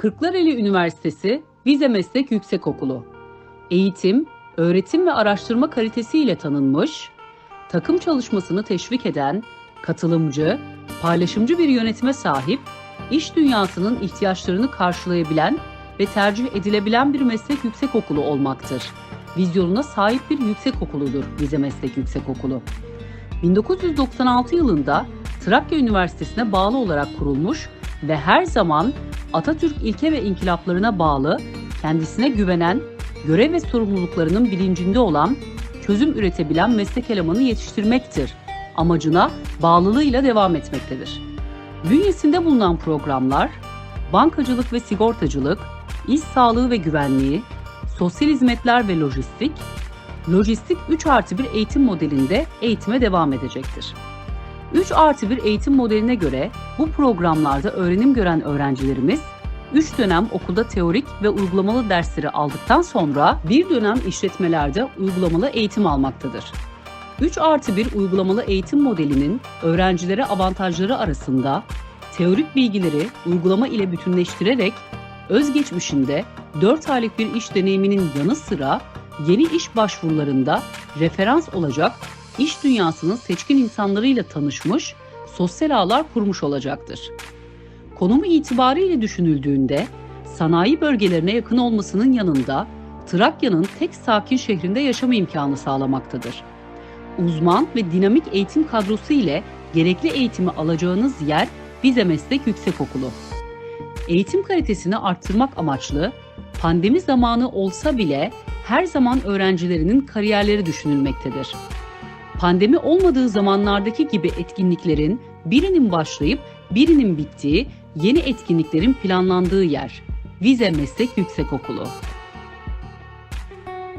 Kırklareli Üniversitesi Vize Meslek Yüksekokulu Eğitim, öğretim ve araştırma kalitesiyle tanınmış, takım çalışmasını teşvik eden, katılımcı, paylaşımcı bir yönetime sahip, iş dünyasının ihtiyaçlarını karşılayabilen ve tercih edilebilen bir meslek yüksekokulu olmaktır. Vizyonuna sahip bir yüksekokuludur Vize Meslek Yüksekokulu. 1996 yılında Trakya Üniversitesi'ne bağlı olarak kurulmuş ve her zaman Atatürk ilke ve inkılaplarına bağlı, kendisine güvenen, görev ve sorumluluklarının bilincinde olan, çözüm üretebilen meslek elemanı yetiştirmektir. Amacına bağlılığıyla devam etmektedir. Bünyesinde bulunan programlar, bankacılık ve sigortacılık, iş sağlığı ve güvenliği, sosyal hizmetler ve lojistik, lojistik 3 artı 1 eğitim modelinde eğitime devam edecektir. 3 artı 1 eğitim modeline göre bu programlarda öğrenim gören öğrencilerimiz 3 dönem okulda teorik ve uygulamalı dersleri aldıktan sonra bir dönem işletmelerde uygulamalı eğitim almaktadır. 3 artı 1 uygulamalı eğitim modelinin öğrencilere avantajları arasında teorik bilgileri uygulama ile bütünleştirerek özgeçmişinde 4 aylık bir iş deneyiminin yanı sıra yeni iş başvurularında referans olacak iş dünyasının seçkin insanlarıyla tanışmış, sosyal ağlar kurmuş olacaktır. Konumu itibariyle düşünüldüğünde sanayi bölgelerine yakın olmasının yanında Trakya'nın tek sakin şehrinde yaşama imkanı sağlamaktadır. Uzman ve dinamik eğitim kadrosu ile gerekli eğitimi alacağınız yer Vize Meslek Yüksekokulu. Eğitim kalitesini arttırmak amaçlı pandemi zamanı olsa bile her zaman öğrencilerinin kariyerleri düşünülmektedir pandemi olmadığı zamanlardaki gibi etkinliklerin birinin başlayıp birinin bittiği yeni etkinliklerin planlandığı yer. Vize Meslek Yüksekokulu.